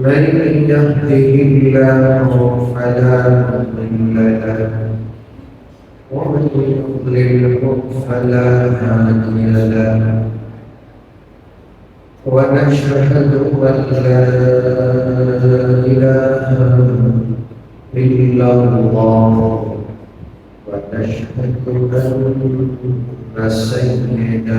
من يهده الله فلا مضل له ومن يضلله فلا هادي له ونشهد ان لا اله الا الله ونشهد ان سيدنا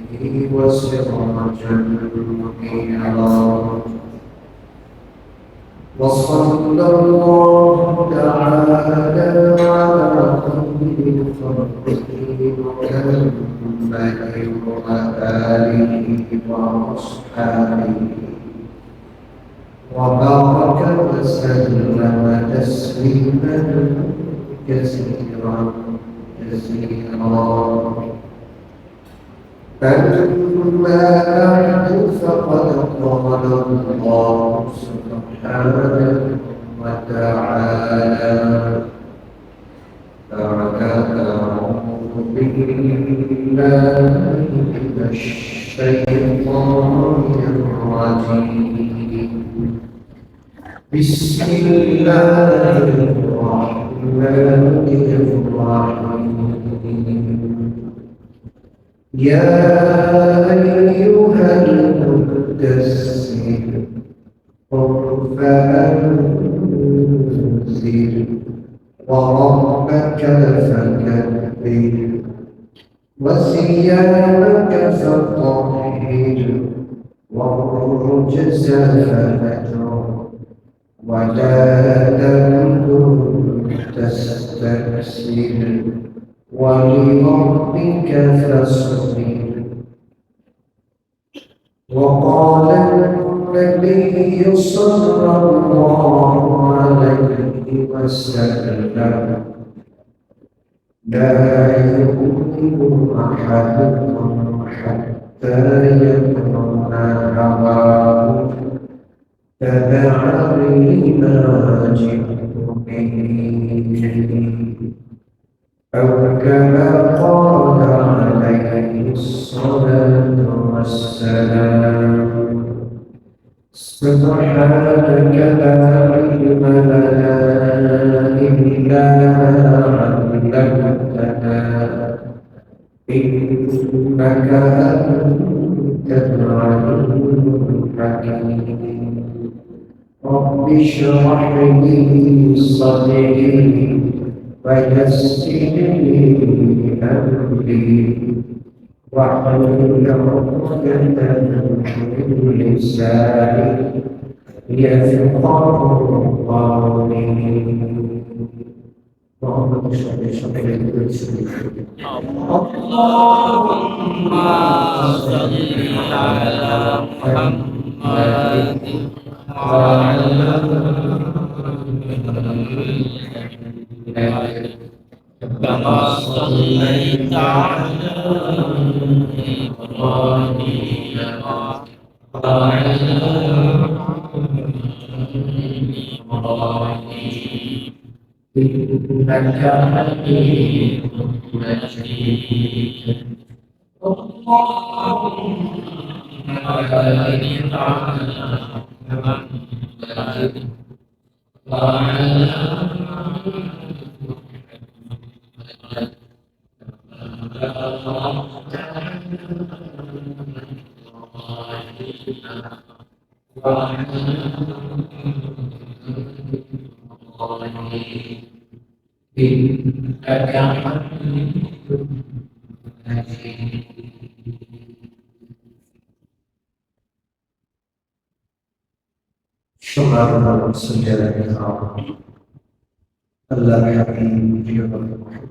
وسراجا منيرا وصلى الله تعالى على خير خلقه محمد وآله وأصحابه وبارك وسلم تسليما كثيرا كثيرا أما بعد فقد قال الله سبحانه يا أيها المدثر قم فأنذر وربك فكبر وثيابك فطهر والرجز فهجر ولا تمنن تستكثر ولربك فاصبر وقال النبي صلى الله عليه وسلم لا يؤمن أحدكم حتى يكون هواه تبعا لما جئت به. أو كما قال عليه الصلاة والسلام. سبحانك لا علم لنا إلا ما علمتنا. إنك أنت العليم الحكيم. رب اشرح لي صدري. ويسر لي أمري واحلل عقدة من لساني يفقه قولي اللهم صل على محمد وعلى آله كما صليت على إبراهيم وعلى إبراهيم إنك حميد مجيد اللهم بارك على محمد وعلى شكرا لكم سجل الله يحييكم ويحفظكم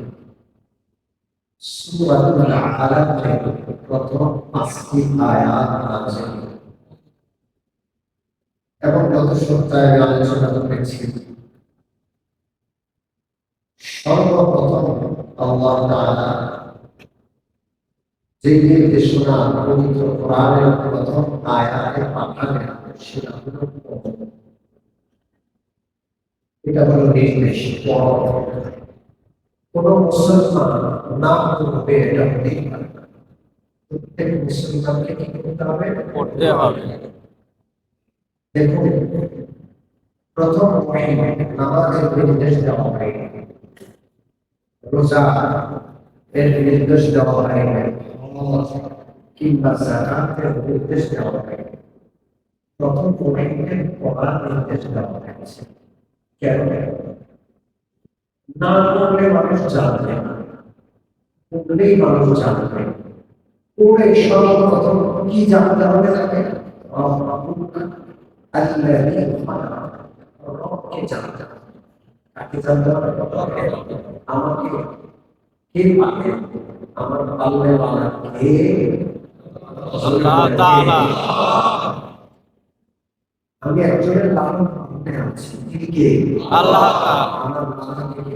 এবং গত সপ্তাহে আলোচনা করেছি সর্বপ্রথম আল্লাহ তাআলা যে নির্দেশনা পবিত্র কোরআনের প্রথম আয়াতে পাঠালেন সেটা হলো এটা হলো নির্দেশ। কোন মুসলমান না করবে এটা হতেই পারে। প্রত্যেক মুসলমানকে কি করতে হবে? পড়তে হবে। দেখুন প্রথম নামাজের নির্দেশ দেওয়া হয়। রোজা এর নির্দেশ দেওয়া হয়। কিংবা জাকাতের নির্দেশ দেওয়া হয়। প্রথম ওয়াহীতে পড়ার নির্দেশ দেওয়া হয়েছে। কেন? না পড়লে মানুষ জানবে পড়লেই মানুষ জানবে পড়ে সর্বপ্রথম কি জানতে হবে তাকে? রবকে জানতে হবে। কাকে জানতে হবে? আমাকে। কে পাবে আমার পাল্লেওয়ালা কে? আমি একজনের লালন আছি তিনি কে? আল্লাহ আমার মাথা থেকে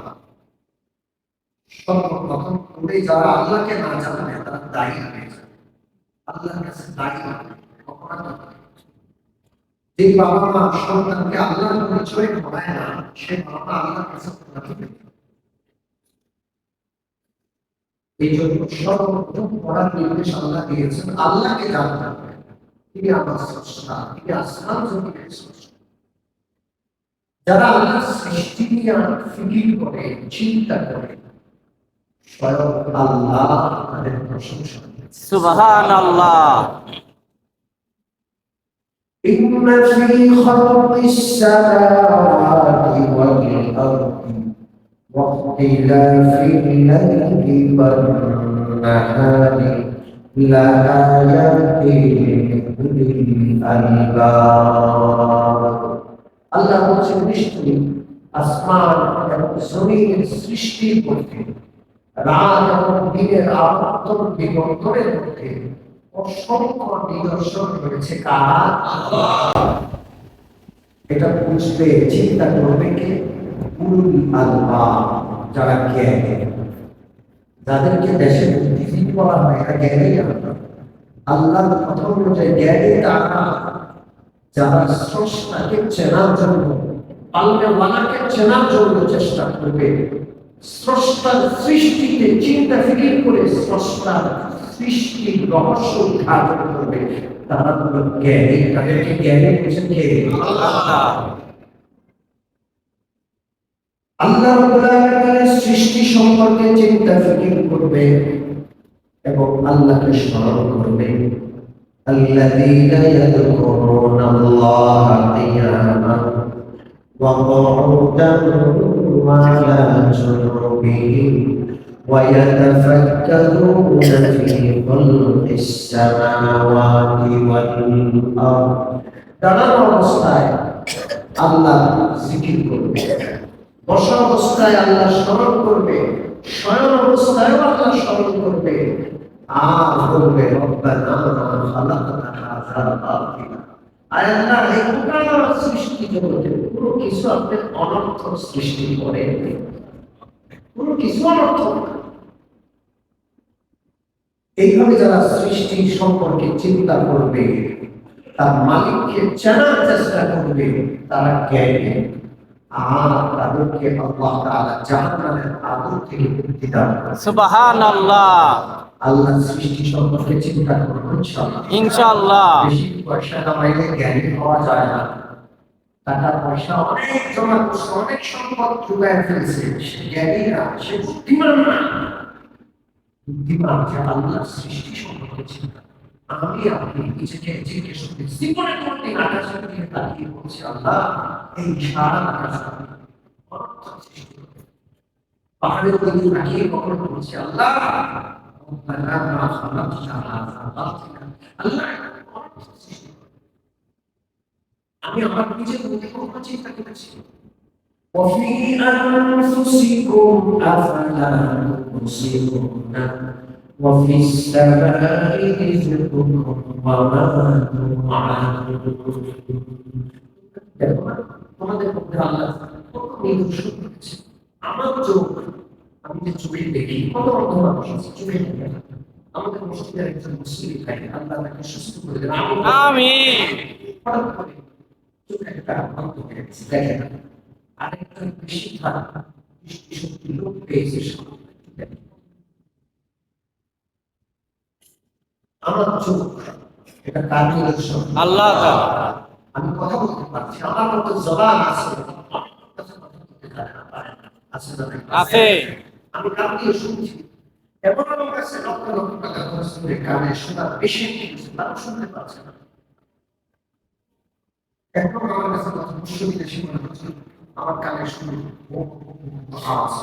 সর্বপ্রথম করে যারা আল্লাহকে না জানে, তারা দায়ী হয়ে যায়। আল্লাহর কাছে দায়ী অপরাধ যে বাবা মা সন্তানকে আল্লাহর পরিচয় না সে বাবা আল্লাহর কাছে অপরাধ এই জন্য সর্বপ্রথম পড়ার নির্দেশ আল্লাহ দিয়েছেন, আল্লাহকে জানতে হবে। আমার যারা আল্লাহ সৃষ্টি নিয়ে ফিকির করে, চিন্তা করে স্বয়ং আল্লাহ তাদের প্রশংসা করেছেন। সুবহানাল্লাহ إن في خلق السماوات والأرض واختلاف الليل والنهار لآيات لأولي الألباب আল্লাহ বলছেন নিশ্চয়ই আসমান এবং জমিনের সৃষ্টির মধ্যে রাত এবং দিনের আবর্তন বিবর্তনের মধ্যে অসংখ্য নিদর্শন রয়েছে। এটা বুঝতে চিন্তা করবে কে? যারা জ্ঞানী। যাদেরকে দেশে বুদ্ধিজীবী বলা হয় এটা জ্ঞানী না। আল্লাহর কথা অনুযায়ী জ্ঞানী তারা যারা স্রষ্টাকে চেনার জন্য পাল্লেওয়ালাকে চেনার জন্য চেষ্টা করবে স্রষ্টার সৃষ্টিতে চিন্তা ফিকির করে স্রষ্টার সৃষ্টির রহস্য উদ্ঘাটন করবে তারা হলো জ্ঞানী তাদেরকে জ্ঞানী বলছেন কে আল্লাহ আল্লাহ রাব্বুল আলামিনের সৃষ্টি সম্পর্কে চিন্তা ফিকির করবে এবং আল্লাহকে স্মরণ করবে الذين يذكرون الله قياما وقعودا وعلى جنوبهم ويتفكرون في خلق السماوات والأرض দাঁড়ানো অবস্থায় আল্লাহ জিকির করবে বসা অবস্থায় আল্লাহ স্মরণ করবে শয়ন অবস্থায়ও আল্লাহ স্মরণ করবে আর বলবে রব্বানা খালাকনা হাযা বাতিলা আয় আল্লাহ এই পুরো সৃষ্টি জগতে পুরো কিছু আপনি অনর্থক সৃষ্টি করেন পুরো কিছু অনর্থক না। এইভাবে যারা সৃষ্টি সম্পর্কে চিন্তা করবে তার মালিককে জানার চেষ্টা করবে তারা জ্ঞানী। আর তাদেরকে আল্লাহ তাআলা জাহান্নামের আগুন থেকে মুক্তি দান করবে। সুবহানাল্লাহ। আল্লাহ সৃষ্টি সম্পর্কে চিন্তা করব ইনশাআল্লাহ। ইনশাআল্লাহ। বেশি পয়সা কামাইলে জ্ঞানী হওয়া যায় না। টাকা পয়সা অনেক জমা করছে, অনেক সম্পদ জোগায় ফেলছে। সে জ্ঞানী না, সে বুদ্ধিমান না। বুদ্ধিমান যে আল্লাহ সৃষ্টি সম্পর্কে ছিল আমি আপনি নিজেকে জিজ্ঞেস করি জীবনে করতে আকাশের দিকে তাকিয়ে বলছি, আল্লাহ, এই সারা আকাশ পাহাড়ের দিকে তাকিয়ে কখন বলছি, আল্লাহ আল্লাহ অর্থ সৃষ্টি আমি আমার নিজের মধ্যে কোনো চিন্তা করেছি وفي أنفسكم أفلا تبصرون وفي السماء رزقكم وما توعدون দেখো না, তোমাদের মধ্যে আল্লাহ কত নিদর্শন রেখেছে। আমার চোখ আমি যে চোখে দেখি কত অন্ধ মানুষ আছে চোখে দেখে না। আমাদের মসজিদের একজন মুসলিম ভাই আল্লাহ তাকে সুস্থ করে দেন আমিন হঠাৎ করে চোখে একটা অন্ধ হয়ে গেছে দেখে না আরেকটা বেশি দৃষ্টিশক্তি লোক পেয়েছে আমার চোখ এটা কার আল্লাহ আমি কথা বলতে পারছি আমার মতো জবান আছে। আছে আমি কান শুনছি এমন আমার কাছে লক্ষ লক্ষ টাকা খরচ করে কানে শোনার বেশি তারা শুনতে পাচ্ছে না এখন আমার কাছে কথা বিশ্ববিদেশি মনে হচ্ছে আমার কানে শুনে আওয়াজ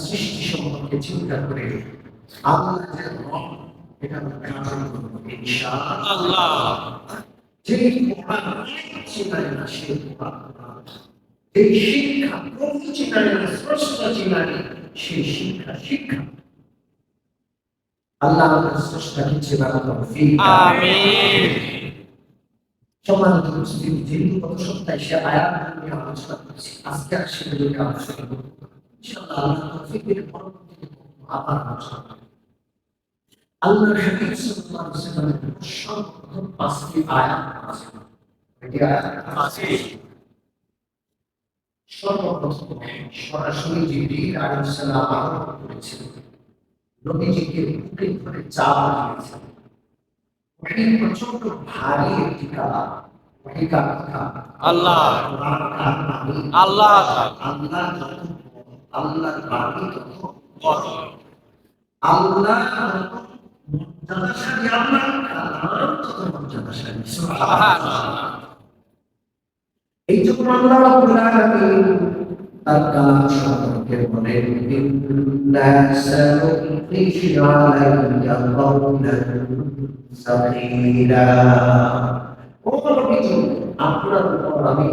সৃষ্টি সম্পর্কে চিন্তা করে আল্লাহ যে এই শিক্ষা প্রভু না সেই শিক্ষা শিক্ষা। আল্লাহ আমাদের স্রষ্টাকে চেনার তৌফিক। আমিন। সম্মানিত মুসলিম যেহেতু গত সপ্তাহে সে আয়াত নিয়ে আলোচনা করেছি। আজকে আর সে নিয়ে আলোচনা করব। ইনশাআল্লাহ আল্লাহ তৌফিক দিলে পরবর্তীতে আবার আলোচনা করব। আল্লাহর হাবিব সাল্লাল্লাহু আলাইহি ওয়াসাল্লামের সর্বপ্রথম পাঁচটি আয়াত আছে। এটি আয়াত আছে। সর্বপ্রথম সরাসরি জিবরিল আলাইহিস সালাম আরম্ভ করেছিলেন নবীজিকে বুকে ধরে চাপ দিয়েছেন। ওটি প্রচণ্ড ভারী একটি ওটি কাকা আল্লাহ। আল্লাহ। আল্লাহ যত বাণী তত আল্লাহ মর্যাদাশালী আল্লাহর কালাম তত মর্যাদাশালী। সুবহানাল্লাহ। এই জন্য আল্লাহ রাব্বুল আলামিন তার কালাম সম্পর্কে বলেন ইন্না সানুলকি আলাইকা কাওলান সাকিলা ও নবীজি আপনার উপর আমি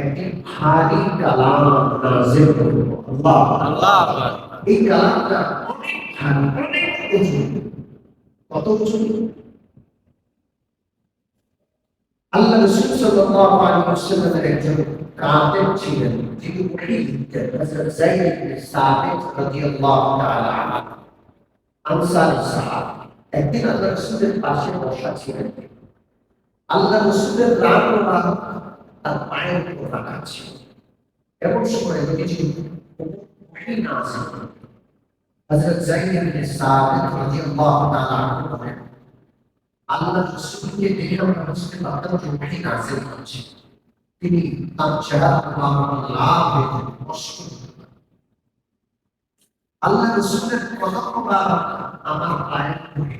একটি ভারী কালাম নাযিল করব। আল্লাহ আল্লাহ এই কালামটা অনেক ভারী অনেক উঁচু। কত উঁচু? আল্লাহ রসুল সাল্লাল্লাহু আলাইহি ওয়াসাল্লামের একজন কাতেব ছিলেন, যিনি ওহী লিখতেন হযরত যায়েদ ইবনে সাবিত রাদিয়াল্লাহু তাআলা আনহু। আনসারী একদিন আল্লাহ রসুলের পাশে বসা ছিলেন। আল্লাহ রসুলের রাগ রাগ তার পায়ের উপর রাখা ছিল। এমন সময় নবীজি ওহী নাযিল হযরত যায়েদ ইবনে সাবিত রাদিয়াল্লাহু তাআলা আল্লাহ রসুলকে দেখে আমরা বুঝতে পারতাম যে ওহি নাজিল হচ্ছে তিনি তার চেহারা লাভ হয়ে কষ্ট আল্লাহ রসুলের মোবারক আমার পায়ের উপরে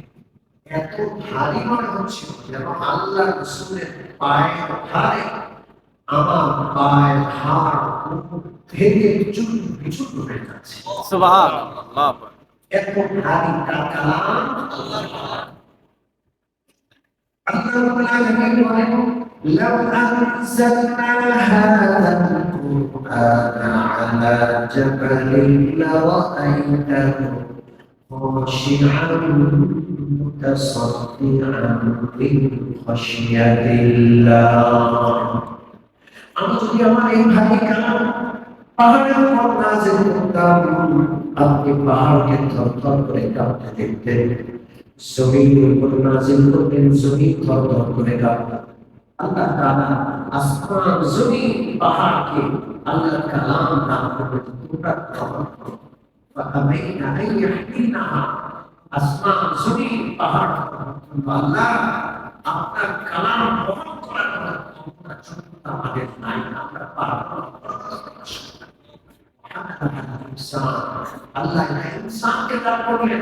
এত ভারী মনে হচ্ছিল যেন আল্লাহ রসুলের পায়ের ভারে আমার পায়ের হাড় ভেঙে চুল বিচুল হয়ে যাচ্ছে। এত ভারী তার কালাম আল্লাহ রাব্বুল আলামিন বলেন لو أنزلنا هذا القرآن على جبل لرأيته خاشعا متصدعا من خشية الله আমি যদি আমার এই ভারী কালাম পাহাড়ের উপর নাজিল করতাম আপনি পাহাড়কে থরথর করে কাঁপতে দেখতেন জমিনের উপর নাজিল করতেন জমিন থরথর করে কাঁপত আল্লাহ তাআলা আসমান জমিন পাহাড়কে আল্লাহর কালাম নাম করে তোমরা খবর করো فأبين أن يحملنها আসমান জমিন পাহাড় আল্লাহ আপনার কালাম বহন করার মতো ক্ষমতা যোগ্যতা আমাদের নাই আমরা পারবো আল্লাহ ইনসানকে দান করলেন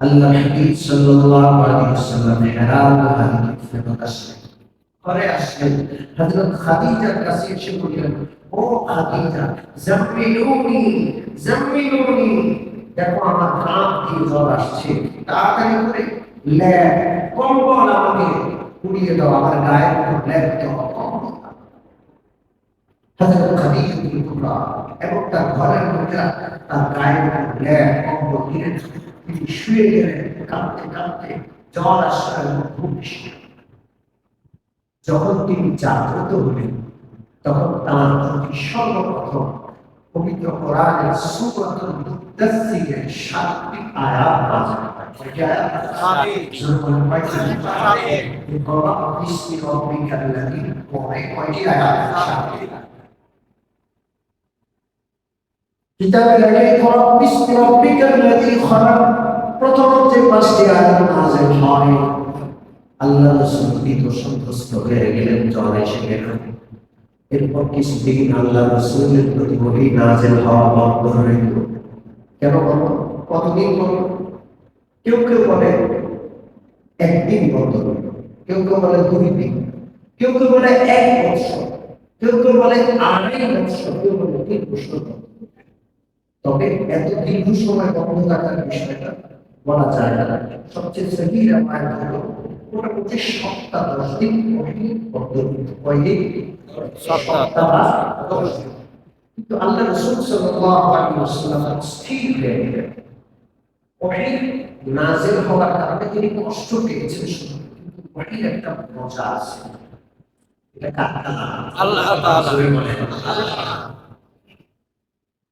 আল্লাহ সাল্লাল্লাহু আলাইহি ওয়াসাল্লাম গুহায় ফেরত আসলেন ঘরে আসলেন হযরত খাদিজার কাছে এসে বললেন, ও খাদিজা, জাম্মিলুনি জাম্মিলুনি, দেখো আমার কাঁপ দিয়ে জ্বর আসছে, তাড়াতাড়ি করে ল্যাব কম্বল আমাকে পুড়িয়ে দাও, আমার গায়ে ল্যাব দাও। হযরত খাদিজা এবং তার ঘরের মধ্যে তার ল্যাব কম্বল তিনি শুয়ে গেলেন কাঁদতে কাঁদতে খুব বেশি যখন তিনি জাগ্রত হলেন তখন তার প্রতি সর্বপ্রথম পবিত্র কোরআনের সূরাতুল মুদাসসিরের সাতটি আয়াত হয় কয়টি আয়াত সাতটি। জোরে বলেন কয়টি সাতটি। ইকরা বিসমি রাব্বিকাল লাযী পরে কয়টি আয়াত সাতটি কিতাবে লেখে ইকরা বিসমি রাব্বিকাল লাযী খালাক। প্রথম যে পাঁচটি আয়াত নাযিল হয় আল্লাহ রাসূল ভীত সন্ত্রস্ত হয়ে গেলেন জ্বর এসে গেল এরপর কিছুদিন আল্লাহ রসুলের প্রতি ওহি নাজেল হওয়া বন্ধ হয়ে কেন কতদিন বন্ধ? কেউ কেউ বলে একদিন বন্ধ। হলো কেউ কেউ বলে দুই দিন। কেউ কেউ বলে এক বছর। কেউ কেউ বলে আড়াই বছর। কেউ বলে তিন বছর। তবে এত দীর্ঘ সময় বন্ধ থাকার বিষয়টা বলা যায় না সবচেয়ে সহি রামায়ণ হলো মোটামুটি সপ্তাহ দশ দিন কয়দিন সপ্তাহ। সপ্তাহ দশ দিন। কিন্তু আল্লাহ রসুল সাল্লাল্লাহু আলাইহি ওয়াসাল্লাম স্থির হয়ে গেলেন ওহি নাজিল হওয়ার কারণে তিনি কষ্ট পেয়েছেন শুধু কিন্তু ওহির একটা মজা আছে এটা কার আল্লাহ তাআলা। বলেন, আল্লাহ।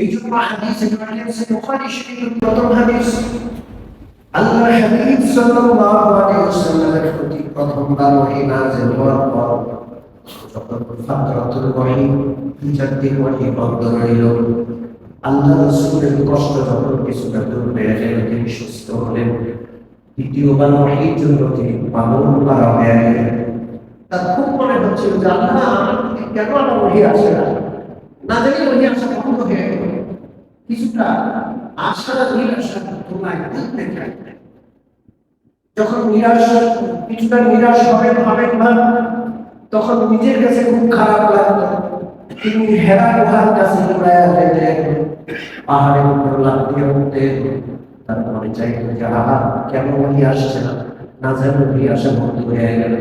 এই জন্য হাদিসে রয়েছে বুখারী শরীফের প্রথম হাদিস, আল্লাহ হাবিব সাল্লাল্লাহু আলাইহি ওয়াসাল্লামের প্রতি প্রথমবার ওহী নাযিল হওয়ার পর যখন ফাতরাতুল ওহী দিন ওহী বন্ধ রইল, আল্লাহ রাসূলের কষ্ট যখন কিছুটা দূর হয়ে গেল, তিনি সুস্থ হলেন। দ্বিতীয়বার ওহীর জন্য তিনি পাগল পারা হয়ে গেলেন তার খুব মনে হচ্ছিল যে আল্লাহ কেন আমার ওহী আসে না? না জানি ওহী আসা বন্ধ হয়ে গেল। কিছুটা আশা নিরাশা চাই যখন নিরাশ, কিছুটা নিরাশ হবেন হবেন না। তখন নিজের কাছে খুব খারাপ লাগতো তিনি হেরা গুহার কাছে যেতেন পাহাড়ের উপর লাফ দিয়ে উঠতেন তারপরে চাইতো যে আহা, কেন উনি আসছে না? না যেন উনি বন্ধ হয়ে গেল।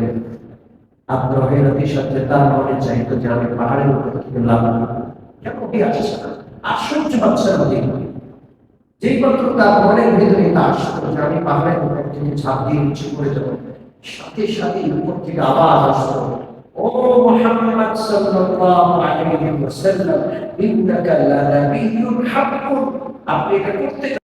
আগ্রহের অতিশব্দে তার মনে চাইতো যে আমি পাহাড়ের উপর লাভ কেন উনি আসছে না? আশ্চর্য হচ্ছে না যেই মাত্র তার মনের ভেতরে তা আসতো আমি পাহাড়ের উপর থেকে ঝাঁপ দিয়ে উঁচু করে দেবো সাথে সাথে উপর থেকে আওয়াজ আসতো ও মুহাম্মদ সাল্লাল্লাহু আলাইহি ওয়াসাল্লাম, ইন্নাকা লানাবিয়্যুন আপনি এটা করতে